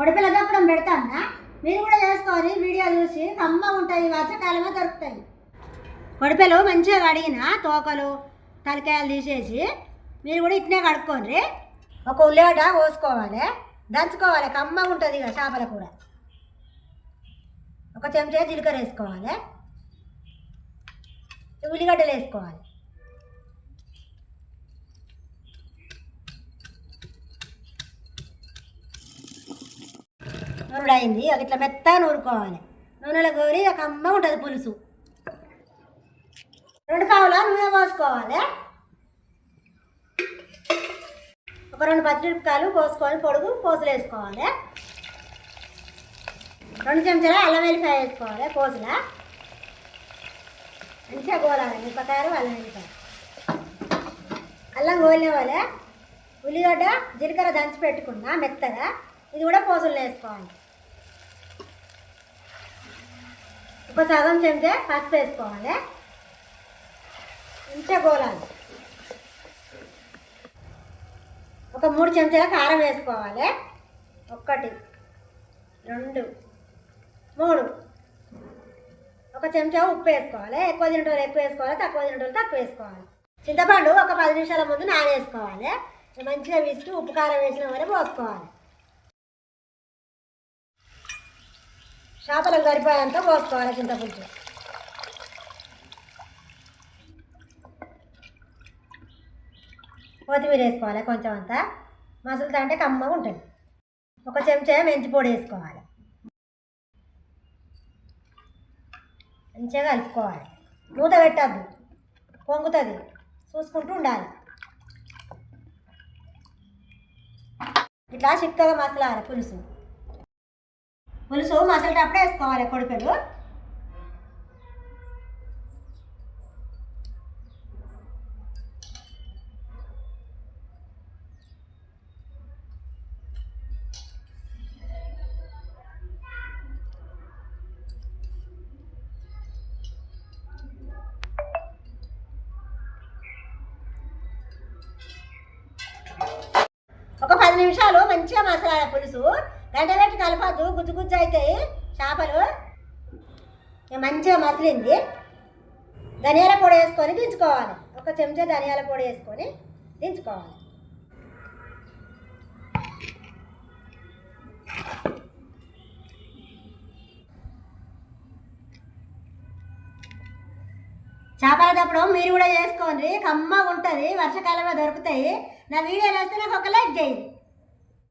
పొడిపిల్ల దప్పడం పెడతానా మీరు కూడా చేసుకోవాలి వీడియో చూసి. కమ్మ ఉంటాయి వర్షకాలమే దొరుకుతాయి. పొడిపిలు మంచిగా కడిగిన తోకలు తలకాయలు తీసేసి మీరు కూడా ఇట్నే కడుక్కోండి. ఒక ఉల్లిగడ్డ కోసుకోవాలి దంచుకోవాలి. కమ్మ ఉంటుంది ఇక చేపల కూర. ఒక చెంచా జీలకర్ర వేసుకోవాలి. ఉల్లిగడ్డలు వేసుకోవాలి. నూనె అయింది అది ఇట్లా మెత్తగా నూరుకోవాలి. నూనెలో గోరి ఒక అమ్మ ఉంటుంది పులుసు. రెండు పావుల నూనె పోసుకోవాలి. ఒక రెండు పచ్చిమిరపకాయలు కోసుకొని పొడుగు కోసులు వేసుకోవాలి. రెండు చెంచాల అల్లం వెల్లిపాయ వేసుకోవాలి కోసుల మంచిగా గోలాలి. మిరపకాయలు అల్లం వెల్లిపాయ. అల్లం గోలిన వాళ్ళే ఉల్లిగడ్డ జీలకర్ర దంచి పెట్టుకున్నా మెత్తగా. ఇది కూడా పోసులు వేసుకోవాలి. ఒక సగం చెంచా పసుపు వేసుకోవాలి. ఇంత గోలాలి. ఒక మూడు చెంచాల కారం వేసుకోవాలి. ఒకటి రెండు మూడు. ఒక చెంచా ఉప్పు వేసుకోవాలి. ఎక్కువ తింటారు ఎక్కువ వేసుకోవాలి. తక్కువ తింటారు తక్కువ వేసుకోవాలి. చింతపండు ఒక పది నిమిషాల ముందు నానేసుకోవాలి. మంచిగా విసికి ఉప్పు కారం వేసిన వరే పోసుకోవాలి. చేపలకు సరిపోయేంత పోసుకోవాలి చింతపులుసు. కొత్తిమీర వేసుకోవాలి కొంచెం అంతా. మసలు అంటే కమ్మగా ఉంటుంది. ఒక చెంచా మెంతి పొడి వేసుకోవాలి. మంచిగా కలుపుకోవాలి. మూత పెట్టద్దు. పొంగుతుంది. చూసుకుంటూ ఉండాలి. ఇట్లా చిక్కగా మసలాలి పులుసు. పులుసు మసలేటప్పుడే వేసుకోవాలి కొడుకులు. ఒక పది నిమిషాలు మంచిగా మసాలా పులుసు. గంట కలపద్దు గుజ్జు గుజ్జు అవుతాయి చేపలు మంచిగా మసిలింది. ధనియాల పొడి వేసుకొని దించుకోవాలి. ఒక చెంచా ధనియాల పొడి వేసుకొని దించుకోవాలి. చేపల తప్పడం మీరు కూడా చేసుకోండి. కమ్మగా ఉంటుంది. వర్షాకాలంలో దొరుకుతాయి. నా వీడియోలు వస్తే నాకు ఒక లైక్ చేయండి